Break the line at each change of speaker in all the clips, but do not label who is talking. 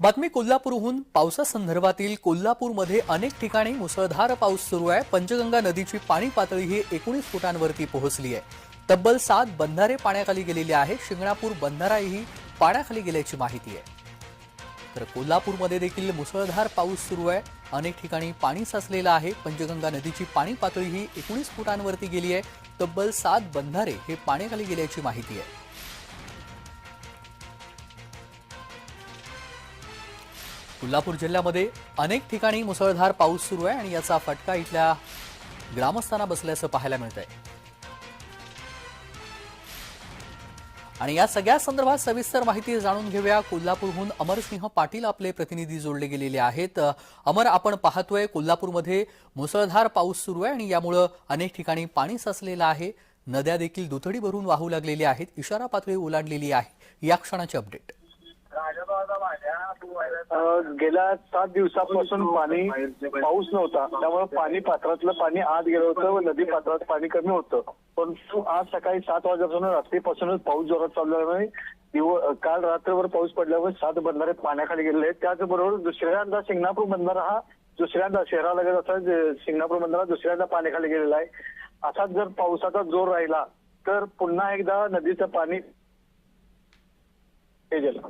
बातमी कोल्हापूरहून. पावसासंदर्भातील कोल्हापूरमध्ये अनेक ठिकाणी मुसळधार पाऊस सुरू आहे. पंचगंगा नदीची पाणी पातळी ही एकोणीस फुटांवरती पोहोचली आहे. तब्बल सात बंधारे पाण्याखाली गेलेले आहेत शिंगणापूर बंधाराही पाण्याखाली गेल्याची माहिती आहे. तर कोल्हापूरमध्ये देखील मुसळधार पाऊस सुरू आहे. अनेक ठिकाणी पाणी साचलेलं आहे. पंचगंगा नदीची पाणी पातळी ही एकोणीस फुटांवरती गेली आहे. तब्बल सात बंधारे हे पाण्याखाली गेल्याची माहिती आहे. कोल्हापूर जिल्ह्यामध्ये अनेक ठिकाणी मुसळधार पाऊस सुरू आहे आणि याचा फटका इथल्या ग्रामस्थांना बसल्याचं पाहायला मिळत आहे आणि या सगळ्या संदर्भात सविस्तर माहिती जाणून घेऊया. कोल्हापूरहून अमरसिंह पाटील आपले प्रतिनिधी जोडले गेलेले आहेत. अमर आपण पाहतोय कोल्हापूरमध्ये मुसळधार पाऊस सुरू आहे आणि यामुळं अनेक ठिकाणी पाणी साचलेलं आहे. नद्या देखील दुथडी भरून वाहू लागलेल्या आहेत. इशारा पातळी ओलांडलेली आहे. या क्षणाचे अपडेट.
गेल्या सात दिवसापासून पाणी पाऊस नव्हता. त्यामुळे पाणी पात्रातलं पाणी आत गेलं होतं व नदी पात्रात पाणी कमी होतं. परंतु आज सकाळी सात वाजल्यापासून रात्रीपासूनच पाऊस जोरात चालू दिव- काल रात्रभर पाऊस पडल्यामुळे सात बंधारे पाण्याखाली गेले आहेत. त्याचबरोबर दुसऱ्यांदा सिंगणापूर बंधारा हा दुसऱ्यांदा शहरालगत असा सिंगणापूर बंधारा दुसऱ्यांदा पाण्याखाली गेलेला आहे. असाच जर पावसाचा जोर राहिला तर पुन्हा एकदा नदीचं पाणी हे गेलं.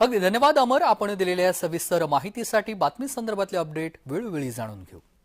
अगदी धन्यवाद अमर. आपण दिलेल्या सविस्तर माहितीसाठी बातमी संदर्भातले अपडेट वेळोवेळी जाणून घेऊ.